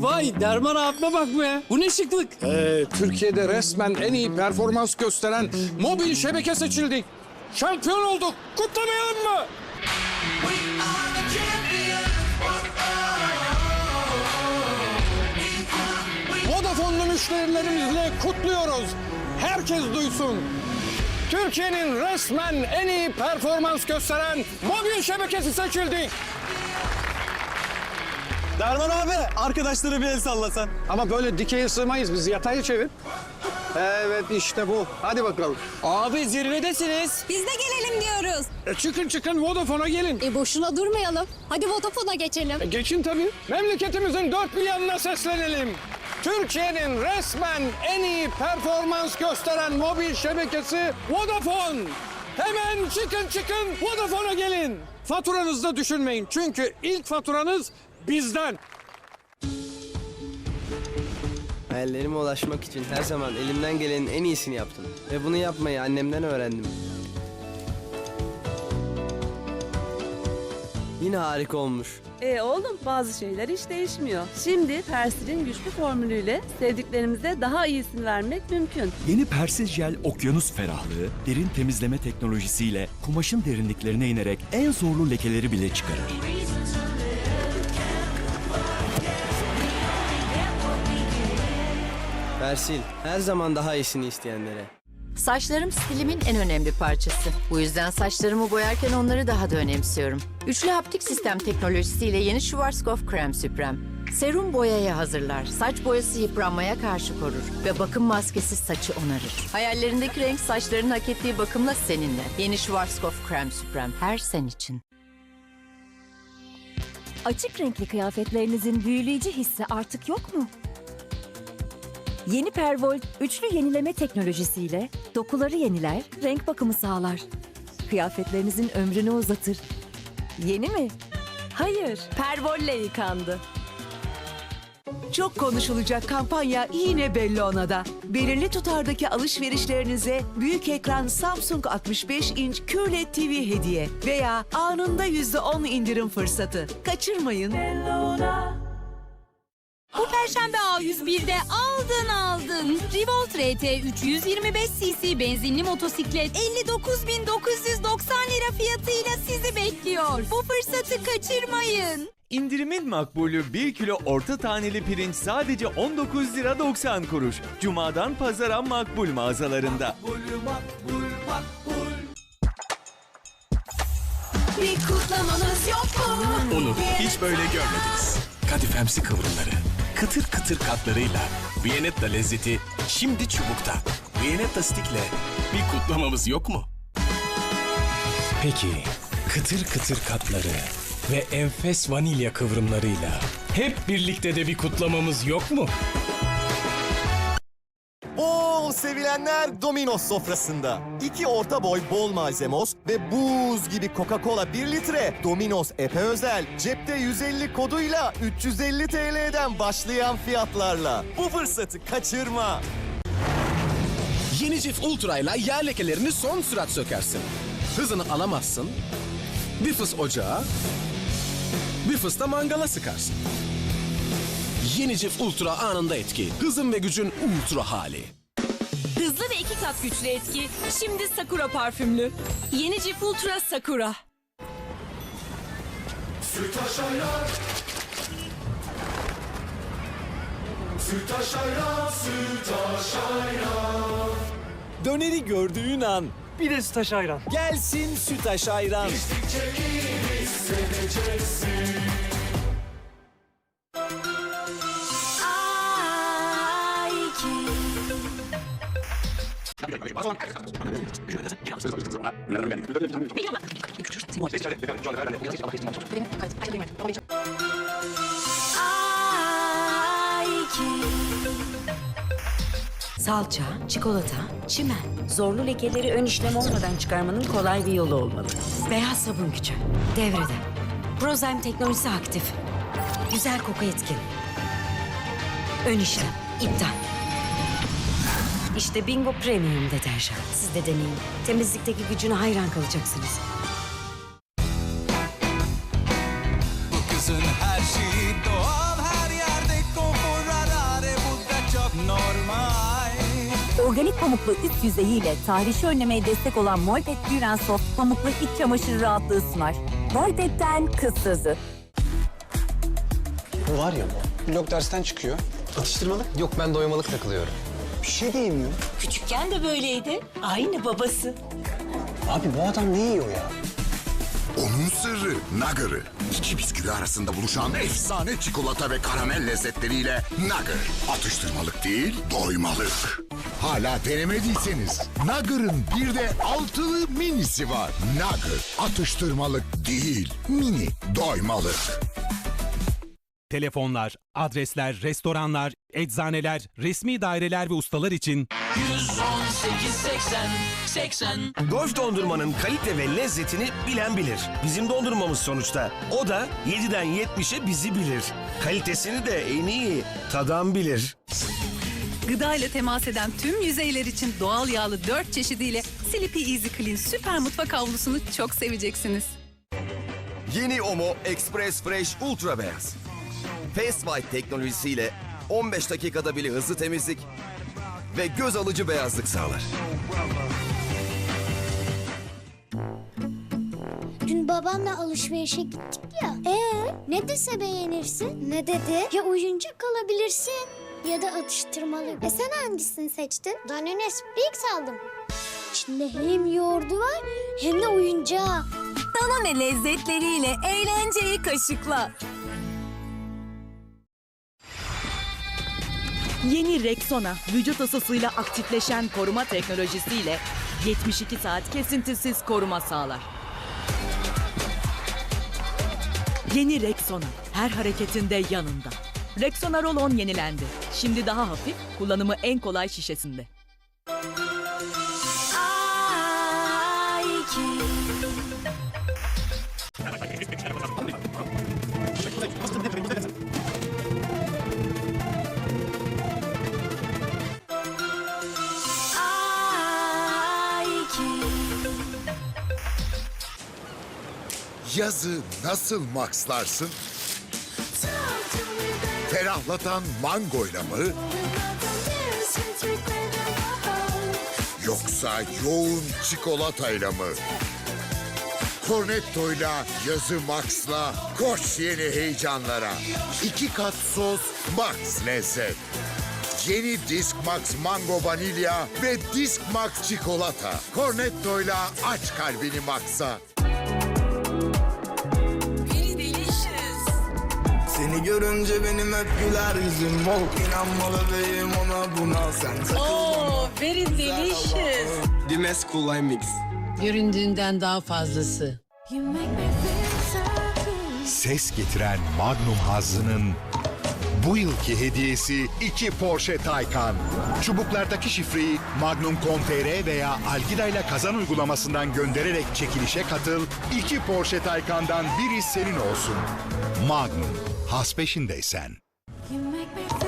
Vay Derman abime bak be. Bu ne şıklık. Ee, Türkiye'de resmen en iyi performans gösteren mobil şebeke seçildik. Şampiyon olduk. Kutlamayalım mı? Vodafone'lu müşterilerimizle kutluyoruz. Herkes duysun. Türkiye'nin resmen en iyi performans gösteren mobil şebekesi seçildik. Derman abi arkadaşlara bir el sallasan. Ama böyle dikeye sığmayız biz. Yatayı çevir. Evet işte bu. Hadi bakalım. Abi zirvedesiniz. Biz de gelelim diyoruz. E, çıkın çıkın Vodafone'a gelin. E boşuna durmayalım. Hadi Vodafone'a geçelim. E, geçin tabii. Memleketimizin dört bir yanına seslenelim. Türkiye'nin resmen en iyi performans gösteren mobil şebekesi Vodafone. Hemen çıkın çıkın Vodafone'a gelin. Faturanızda düşünmeyin. Çünkü ilk faturanız bizden. Hayallerime ulaşmak için her zaman elimden gelenin en iyisini yaptım. Ve bunu yapmayı annemden öğrendim. Yine harika olmuş. E oğlum bazı şeyler hiç değişmiyor. Şimdi Persil'in güçlü formülüyle sevdiklerimize daha iyisini vermek mümkün. Yeni Persil Jel okyanus ferahlığı, derin temizleme teknolojisiyle kumaşın derinliklerine inerek en zorlu lekeleri bile çıkarır. Persil, her zaman daha iyisini isteyenlere. Saçlarım stilimin en önemli parçası. Bu yüzden saçlarımı boyarken onları daha da önemsiyorum. Üçlü haptik sistem teknolojisiyle yeni Schwarzkopf Krem Süprem. Serum boyaya hazırlar, saç boyası yıpranmaya karşı korur ve bakım maskesi saçı onarır. Hayallerindeki renk saçların hak ettiği bakımla seninle. Yeni Schwarzkopf Krem Süprem her sen için. Açık renkli kıyafetlerinizin büyüleyici hissi artık yok mu? Yeni Pervolt üçlü yenileme teknolojisiyle dokuları yeniler, renk bakımı sağlar. Kıyafetlerinizin ömrünü uzatır. Yeni mi? Hayır, Pervol'le yıkandı. Çok konuşulacak kampanya yine Bellona'da. Belirli tutardaki alışverişlerinize büyük ekran Samsung 65 inç QLED TV hediye veya anında %10 indirim fırsatı. Kaçırmayın. Bu perşembe A101'de aldın aldın. Revolt RT 325 cc benzinli motosiklet 59.990 lira fiyatıyla sizi bekliyor. Bu fırsatı kaçırmayın. İndirimin makbulü 1 kilo orta taneli pirinç sadece 19 lira 90 kuruş. Cumadan pazara makbul mağazalarında. Bir kutlamanız yok mu? Onu hiç böyle görmediniz. Kadifemsi kıvrımları, kıtır kıtır katlarıyla Viyanetta lezzeti şimdi çubukta. Viyanetta Stick'le bir kutlamamız yok mu? Peki, kıtır kıtır katları ve enfes vanilya kıvrımlarıyla hep birlikte de bir kutlamamız yok mu? Sevilenler Domino's sofrasında. İki orta boy bol malzemos ve buz gibi Coca-Cola 1 litre. Domino's Epe özel cepte 150 koduyla 350 TL'den başlayan fiyatlarla. Bu fırsatı kaçırma. Yeni Cif Ultra ile yer lekelerini son sürat sökersin. Hızını alamazsın. Bir fıs ocağa, bir fıs da mangala sıkarsın. Yeni Cif Ultra anında etki. Hızın ve gücün ultra hali. Hızlı ve iki kat güçlü etki. Şimdi Sakura parfümlü. Yeni Cif Ultra Sakura. Döneri gördüğün an Bir de taş ayran. gelsin sütaş ayran. Salça, çikolata, çimen. Zorlu lekeleri ön işlem olmadan çıkarmanın kolay bir yolu olmalı. Beyaz sabun gücü. Devrede. Prozime teknolojisi aktif. Güzel koku etkin. Ön işlem. iptal. İşte Bingo Premium deterjan. Siz de deneyin. Temizlikteki gücüne hayran kalacaksınız. Bu kızın her şeyi doğal her yerde konfor arare bu da çok normal. Organik pamuklu üst yüzeyiyle tahrişi önlemeye destek olan Molpet Duran Soft pamuklu iç çamaşır rahatlığı sunar. Molpet'ten kız sözü. Bu var ya bu. Blok dersten çıkıyor. Atıştırmalık? Yok ben doymalık takılıyorum. Bir şey de yemiyor. Küçükken de böyleydi. Aynı babası. Abi bu adam ne yiyor ya? Onun sırrı Nugger'ı. İki bisküvi arasında buluşan efsane çikolata ve karamel lezzetleriyle Nugger. Atıştırmalık değil, doymalık. Hala denemediyseniz Nugger'ın bir de altılı minisi var. Nugger atıştırmalık değil, mini doymalık. Telefonlar, adresler, restoranlar, eczaneler, resmi daireler ve ustalar için 118 80 80. Golf dondurmanın kalite ve lezzetini bilen bilir. Bizim dondurmamız sonuçta. O da 7'den 70'e bizi bilir. Kalitesini de en iyi tadan bilir. Gıda ile temas eden tüm yüzeyler için doğal yağlı 4 çeşidiyle Sleepy Easy Clean süper mutfak havlusunu çok seveceksiniz. Yeni Omo Express Fresh Ultra Beyaz. Fast White teknolojisiyle 15 dakikada bile hızlı temizlik ve göz alıcı beyazlık sağlar. Dün babamla alışverişe gittik ya. Ee, ne dese beğenirsin? Ne dedi? Ya oyuncak alabilirsin ya da atıştırmalık. E sen hangisini seçtin? Danone Springs aldım. İçinde hem yoğurdu var hem de oyuncağı. Danone lezzetleriyle eğlenceyi kaşıkla. Yeni Rexona vücut ısısıyla aktifleşen koruma teknolojisiyle 72 saat kesintisiz koruma sağlar. Yeni Rexona her hareketinde yanında. Rexona Roll-On yenilendi. Şimdi daha hafif, kullanımı en kolay şişesinde. Yazı nasıl maxlarsın? Ferahlatan mangoyla mı? Yoksa yoğun çikolatayla mı? Cornetto'yla yazı maxla koş yeni heyecanlara. İki kat sos max lezzet. Yeni Disk Max Mango Vanilya ve Disk Max Çikolata. Cornetto'yla aç kalbini Max'a. Seni görünce benim hep güler yüzüm bol. İnanmalı beyim ona buna sen Oo, very delicious. Dimes Cool Mix. Göründüğünden daha fazlası. Ses getiren Magnum Hazzı'nın bu yılki hediyesi iki Porsche Taycan. Çubuklardaki şifreyi Magnum.com.tr veya Algida ile kazan uygulamasından göndererek çekilişe katıl. iki Porsche Taycan'dan biri senin olsun. Magnum, has peşindeysen.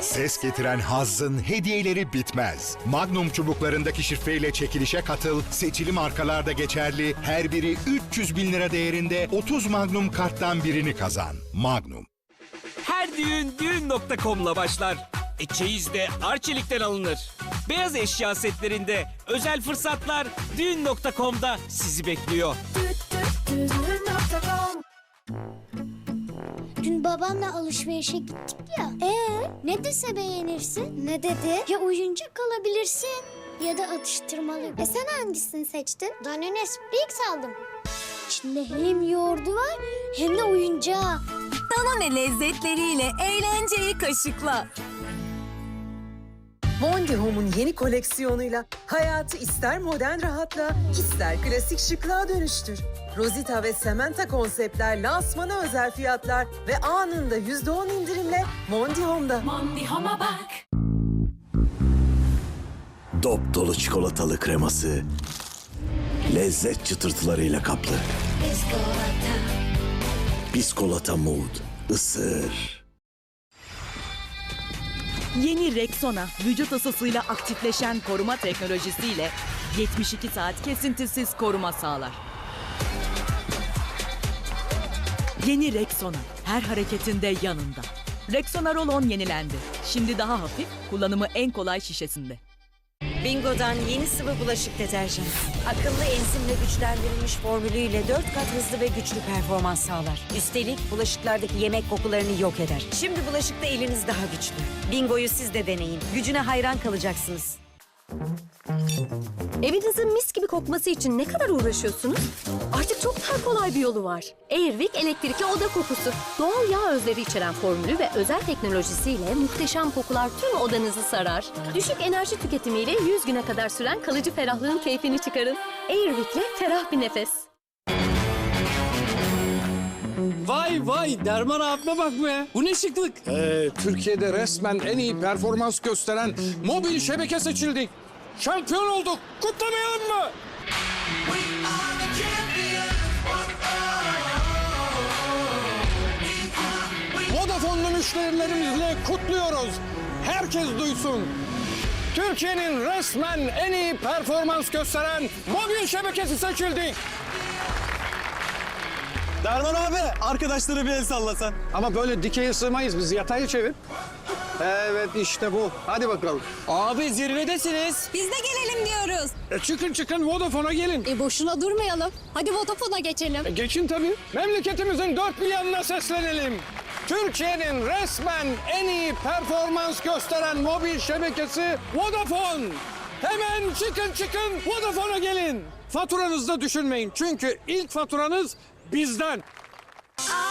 Ses getiren Hazz'ın hediyeleri bitmez. Magnum çubuklarındaki şifreyle çekilişe katıl, seçili markalarda geçerli, her biri 300 bin lira değerinde 30 Magnum karttan birini kazan. Magnum. Her düğün düğün.com'la başlar. E çeyiz de Arçelik'ten alınır. Beyaz eşya setlerinde özel fırsatlar düğün.com'da sizi bekliyor. Dün babamla alışverişe gittik ya. Ee, ne dese beğenirsin? Ne dedi? Ya oyuncak alabilirsin ya da atıştırmalık. E sen hangisini seçtin? Danone Springs aldım. İçinde hem yoğurdu var hem de oyuncağı. Danone lezzetleriyle eğlenceyi kaşıkla. Mondi Home'un yeni koleksiyonuyla hayatı ister modern rahatla, ister klasik şıklığa dönüştür. Rosita ve Samantha konseptler, lansmana özel fiyatlar ve anında %10 indirimle Mondi Home'da. Mondi Home'a bak. Dop dolu çikolatalı kreması, lezzet çıtırtılarıyla kaplı. Biskolata Mood, ısır. Yeni Rexona vücut ısısıyla aktifleşen koruma teknolojisiyle 72 saat kesintisiz koruma sağlar. Yeni Rexona her hareketinde yanında. Rexona Roll-On yenilendi. Şimdi daha hafif, kullanımı en kolay şişesinde. Bingo'dan yeni sıvı bulaşık deterjanı. Akıllı enzimle güçlendirilmiş formülüyle 4 kat hızlı ve güçlü performans sağlar. Üstelik bulaşıklardaki yemek kokularını yok eder. Şimdi bulaşıkta eliniz daha güçlü. Bingo'yu siz de deneyin. Gücüne hayran kalacaksınız. Evinizin mis gibi kokması için ne kadar uğraşıyorsunuz? Artık çok daha kolay bir yolu var. Airwick elektrikli oda kokusu. Doğal yağ özleri içeren formülü ve özel teknolojisiyle muhteşem kokular tüm odanızı sarar. Düşük enerji tüketimiyle 100 güne kadar süren kalıcı ferahlığın keyfini çıkarın. Airwick'le ferah bir nefes. Vay vay Derman abime bak be. Bu ne şıklık. Ee, Türkiye'de resmen en iyi performans gösteren mobil şebeke seçildik. Şampiyon olduk. Kutlamayalım mı? Vodafone'lu müşterilerimizle kutluyoruz. Herkes duysun. Türkiye'nin resmen en iyi performans gösteren mobil şebekesi seçildik. Derman abi arkadaşlara bir el sallasan. Ama böyle dikeye sığmayız biz yatayı çevir. Evet işte bu. Hadi bakalım. Abi zirvedesiniz. Biz de gelelim diyoruz. E çıkın çıkın Vodafone'a gelin. E boşuna durmayalım. Hadi Vodafone'a geçelim. E geçin tabii. Memleketimizin dört bir yanına seslenelim. Türkiye'nin resmen en iyi performans gösteren mobil şebekesi Vodafone. Hemen çıkın çıkın Vodafone'a gelin. Faturanızda düşünmeyin çünkü ilk faturanız bizden. Aa!